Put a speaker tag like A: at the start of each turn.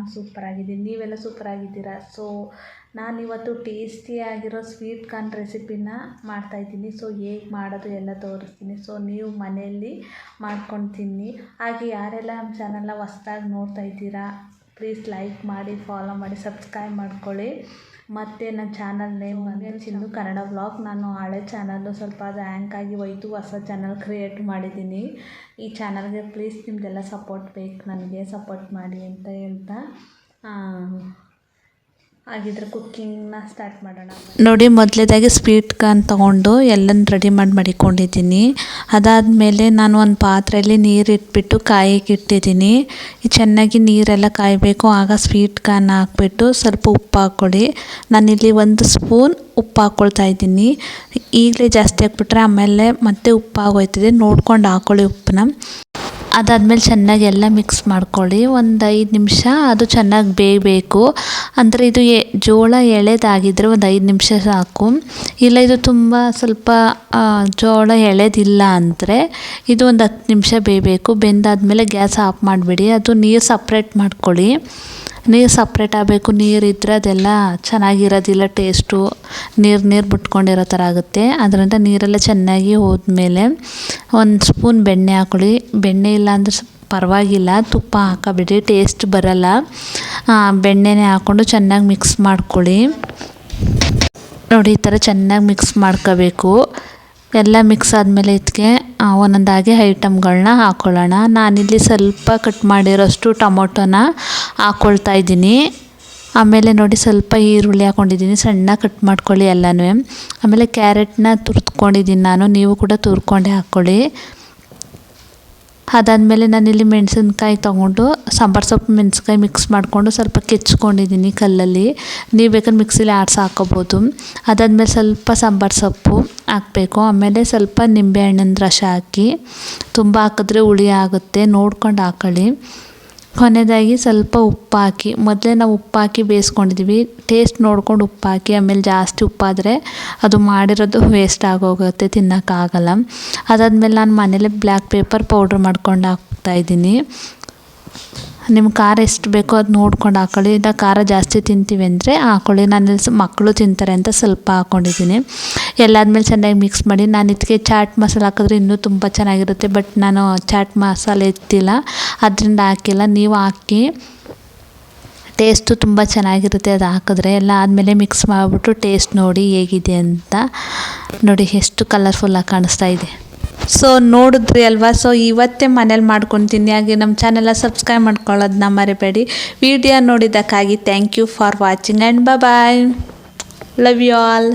A: ನಾನು ಸೂಪರಾಗಿದ್ದೀನಿ ನೀವೆಲ್ಲ ಸೂಪರಾಗಿದ್ದೀರಾ ಸೊ ನಾನಿವತ್ತು ಟೇಸ್ಟಿಯಾಗಿರೋ ಸ್ವೀಟ್ ಕಾರ್ನ್ ರೆಸಿಪಿನ ಮಾಡ್ತಾಯಿದ್ದೀನಿ ಸೊ ಹೇಗೆ ಮಾಡೋದು ಎಲ್ಲ ತೋರಿಸ್ತೀನಿ. ಸೊ ನೀವು ಮನೆಯಲ್ಲಿ ಮಾಡ್ಕೊಂಡು ತಿನ್ನಿ. ಹಾಗೆ ಯಾರೆಲ್ಲ ನಮ್ಮ ಚಾನಲ್ನ ಹೊಸ್ದಾಗಿ ನೋಡ್ತಾ ಇದ್ದೀರಾ ಪ್ಲೀಸ್ ಲೈಕ್ ಮಾಡಿ ಫಾಲೋ ಮಾಡಿ ಸಬ್ಸ್ಕ್ರೈಬ್ ಮಾಡ್ಕೊಳ್ಳಿ. ಮತ್ತು ನನ್ನ ಚಾನಲ್ ನೇಮ್ ಬಂದು ಚಿನ್ನು ಕನ್ನಡ ವ್ಲಾಗ್ ನಾನು ಹಳೆ ಚಾನಲ್ಲು ಸ್ವಲ್ಪ ಅದು ಹ್ಯಾಂಕ್ ಆಗಿ ಹೋಯ್ತು ಹೊಸ ಚಾನಲ್ ಕ್ರಿಯೇಟ್ ಮಾಡಿದ್ದೀನಿ. ಈ ಚಾನಲ್ಗೆ ಪ್ಲೀಸ್ ನಿಮ್ದೆಲ್ಲ ಸಪೋರ್ಟ್ ಬೇಕು ನನಗೆ ಸಪೋರ್ಟ್ ಮಾಡಿ ಅಂತ ಹೇಳ್ತಾ. ಹಾಗಿದ್ರೆ ಕುಕ್ಕಿಂಗ್ನ ಸ್ಟಾರ್ಟ್ ಮಾಡೋಣ.
B: ನೋಡಿ, ಮೊದಲೇದಾಗಿ ಸ್ವೀಟ್ ಕಾನ್ ತೊಗೊಂಡು ಎಲ್ಲನ ರೆಡಿ ಮಾಡಿ ಮಡಿಕೊಂಡಿದ್ದೀನಿ. ಅದಾದಮೇಲೆ ನಾನು ಒಂದು ಪಾತ್ರೆಯಲ್ಲಿ ನೀರು ಇಟ್ಬಿಟ್ಟು ಇಟ್ಟಿದ್ದೀನಿ. ಚೆನ್ನಾಗಿ ನೀರೆಲ್ಲ ಕಾಯಬೇಕು. ಆಗ ಸ್ವೀಟ್ ಕಾನ್ ಹಾಕ್ಬಿಟ್ಟು ಸ್ವಲ್ಪ ಉಪ್ಪು ಹಾಕ್ಕೊಳ್ಳಿ. ನಾನಿಲ್ಲಿ ಒಂದು ಸ್ಪೂನ್ ಉಪ್ಪು ಹಾಕ್ಕೊಳ್ತಾ ಇದ್ದೀನಿ. ಈಗಲೇ ಜಾಸ್ತಿ ಹಾಕ್ಬಿಟ್ರೆ ಆಮೇಲೆ ಮತ್ತೆ ಉಪ್ಪು ಆಗೋಯ್ತದೆ. ನೋಡ್ಕೊಂಡು ಹಾಕ್ಕೊಳ್ಳಿ ಉಪ್ಪನ್ನ. ಅದಾದಮೇಲೆ ಚೆನ್ನಾಗಿ ಎಲ್ಲ ಮಿಕ್ಸ್ ಮಾಡ್ಕೊಳ್ಳಿ. ಒಂದು ಐದು ನಿಮಿಷ ಅದು ಚೆನ್ನಾಗಿ ಬೇಯಬೇಕು ಅಂದರೆ ಇದು ಎ, ಜೋಳ ಎಳೆದಾಗಿದ್ದರೆ ಒಂದು ಐದು ನಿಮಿಷ ಸಾಕು. ಇಲ್ಲ ಇದು ತುಂಬ ಸ್ವಲ್ಪ ಜೋಳ ಎಳೆದಿಲ್ಲ ಅಂದರೆ ಇದು ಒಂದು ಹತ್ತು ನಿಮಿಷ ಬೇಯಬೇಕು ಬೆಂದಾದಮೇಲೆ ಗ್ಯಾಸ್ ಆಫ್ ಮಾಡಿಬಿಡಿ. ಅದು ನೀರು ಸಪ್ರೇಟ್ ಮಾಡ್ಕೊಳ್ಳಿ. ನೀರು ಸಪ್ರೇಟ್ ಆಗಬೇಕು. ನೀರಿದ್ದರೆ ಅದೆಲ್ಲ ಚೆನ್ನಾಗಿರೋದಿಲ್ಲ ಟೇಸ್ಟು ನೀರು ನೀರು ಬಿಟ್ಕೊಂಡಿರೋ ಥರ ಆಗುತ್ತೆ. ಅದರಿಂದ ನೀರೆಲ್ಲ ಚೆನ್ನಾಗಿ ಹೋದ್ಮೇಲೆ ಒಂದು ಸ್ಪೂನ್ ಬೆಣ್ಣೆ ಹಾಕೊಳ್ಳಿ. ಬೆಣ್ಣೆ ಇಲ್ಲ ಅಂದ್ರೆ ಪರವಾಗಿಲ್ಲ. ತುಪ್ಪ ಹಾಕಬೇಡಿ ಟೇಸ್ಟ್ ಬರಲ್ಲ. ಬೆಣ್ಣೆನೇ ಹಾಕ್ಕೊಂಡು ಚೆನ್ನಾಗಿ ಮಿಕ್ಸ್ ಮಾಡ್ಕೊಳ್ಳಿ. ನೋಡಿ, ಈ ಥರ ಚೆನ್ನಾಗಿ ಮಿಕ್ಸ್ ಮಾಡ್ಕೋಬೇಕು. ಎಲ್ಲ ಮಿಕ್ಸ್ ಆದಮೇಲೆ ಇದಕ್ಕೆ ಒಂದೊಂದಾಗಿ ಐಟಮ್ಗಳನ್ನ ಹಾಕ್ಕೊಳ್ಳೋಣ ನಾನಿಲ್ಲಿ ಸ್ವಲ್ಪ ಕಟ್ ಮಾಡಿರೋಷ್ಟು ಟೊಮೊಟೊನ ಹಾಕ್ಕೊಳ್ತಾ ಇದ್ದೀನಿ. ಆಮೇಲೆ ನೋಡಿ ಸ್ವಲ್ಪ ಈರುಳ್ಳಿ ಹಾಕ್ಕೊಂಡಿದ್ದೀನಿ ಸಣ್ಣ ಕಟ್ ಮಾಡ್ಕೊಳ್ಳಿ ಎಲ್ಲನೂ. ಆಮೇಲೆ ಕ್ಯಾರೆಟ್ನ ತುರ್ದ್ಕೊಂಡಿದ್ದೀನಿ ನಾನು. ನೀವು ಕೂಡ ತುರ್ಕೊಂಡೇ ಹಾಕ್ಕೊಳ್ಳಿ. ಅದಾದಮೇಲೆ ನಾನಿಲ್ಲಿ ಮೆಣಸಿನ್ಕಾಯಿ ತೊಗೊಂಡು ಸಾಂಬಾರು ಸೊಪ್ಪು ಮೆಣಸಿನ್ಕಾಯಿ ಮಿಕ್ಸ್ ಮಾಡಿಕೊಂಡು ಸ್ವಲ್ಪ ಕೆಚ್ಕೊಂಡಿದ್ದೀನಿ ಕಲ್ಲಲ್ಲಿ. ನೀವು ಬೇಕಾದ್ರೆ ಮಿಕ್ಸಿಲಿ ಆಡ್ಸಿ ಹಾಕ್ಕೋಬೋದು ಅದಾದಮೇಲೆ ಸ್ವಲ್ಪ ಸಾಂಬಾರು ಸೊಪ್ಪು ಹಾಕಬೇಕು. ಆಮೇಲೆ ಸ್ವಲ್ಪ ನಿಂಬೆಹಣ್ಣಿನ ರಸ ಹಾಕಿ. ತುಂಬ ಹಾಕಿದ್ರೆ ಹುಳಿ ಆಗುತ್ತೆ. ನೋಡ್ಕೊಂಡು ಹಾಕೊಳ್ಳಿ. ಕೊನೆಯದಾಗಿ ಸ್ವಲ್ಪ ಉಪ್ಪು ಹಾಕಿ ಮೊದಲೇ ನಾವು ಉಪ್ಪು ಹಾಕಿ ಬೇಯಿಸ್ಕೊಂಡಿದ್ದೀವಿ ಟೇಸ್ಟ್ ನೋಡ್ಕೊಂಡು ಉಪ್ಪು ಹಾಕಿ ಆಮೇಲೆ ಜಾಸ್ತಿ ಉಪ್ಪಾದರೆ ಅದು ಮಾಡಿರೋದು ವೇಸ್ಟ್ ಆಗೋಗುತ್ತೆ, ತಿನ್ನೋಕ್ಕಾಗಲ್ಲ. ಅದಾದಮೇಲೆ ನಾನು ಮನೇಲೆ ಬ್ಲ್ಯಾಕ್ ಪೇಪರ್ ಪೌಡ್ರ್ ಮಾಡ್ಕೊಂಡು ಹಾಕ್ತಾಯಿದ್ದೀನಿ ನಿಮ್ಮ ಖಾರ ಎಷ್ಟು ಬೇಕೋ ಅದು ನೋಡ್ಕೊಂಡು ಹಾಕ್ಕೊಳ್ಳಿ ಇಲ್ಲ ಖಾರ ಜಾಸ್ತಿ ತಿಂತೀವಿ ಅಂದರೆ ಹಾಕ್ಕೊಳ್ಳಿ ನಾನು ಮಕ್ಕಳು ತಿಂತಾರೆ ಅಂತ ಸ್ವಲ್ಪ ಹಾಕ್ಕೊಂಡಿದ್ದೀನಿ ಎಲ್ಲಾದ್ಮೇಲೆ ಚೆನ್ನಾಗಿ ಮಿಕ್ಸ್ ಮಾಡಿ, ನಾನು ಇದಕ್ಕೆ ಚಾಟ್ ಮಸಾಲ ಹಾಕಿದ್ರೆ ಇನ್ನೂ ತುಂಬ ಚೆನ್ನಾಗಿರುತ್ತೆ ಬಟ್ ನಾನು ಚಾಟ್ ಮಸಾಲೆ ಎತ್ತಿಲ್ಲ. ಅದರಿಂದ ಹಾಕಿಲ್ಲ, ನೀವು ಹಾಕಿ ಟೇಸ್ಟು ತುಂಬ ಚೆನ್ನಾಗಿರುತ್ತೆ ಅದು ಹಾಕಿದ್ರೆ. ಎಲ್ಲ ಆದಮೇಲೆ ಮಿಕ್ಸ್ ಮಾಡಿಬಿಟ್ಟು ಟೇಸ್ಟ್ ನೋಡಿ ಹೇಗಿದೆ ಅಂತ. ನೋಡಿ ಎಷ್ಟು ಕಲರ್ಫುಲ್ಲಾಗಿ ಕಾಣಿಸ್ತಾ ಇದೆ.
A: ಸೊ ನೋಡಿದ್ರಿ ಅಲ್ವಾ? ಸೊ ಇವತ್ತೇ ಮನೇಲಿ ಮಾಡ್ಕೊತೀನಿ. ಹಾಗೆ ನಮ್ಮ ಚಾನೆಲ್ಲ ಸಬ್ಸ್ಕ್ರೈಬ್ ಮಾಡ್ಕೊಳ್ಳೋದನ್ನ ಮರಿಬೇಡಿ. Video ನೋಡಿದ್ದಕ್ಕಾಗಿ thank you for watching and bye love you all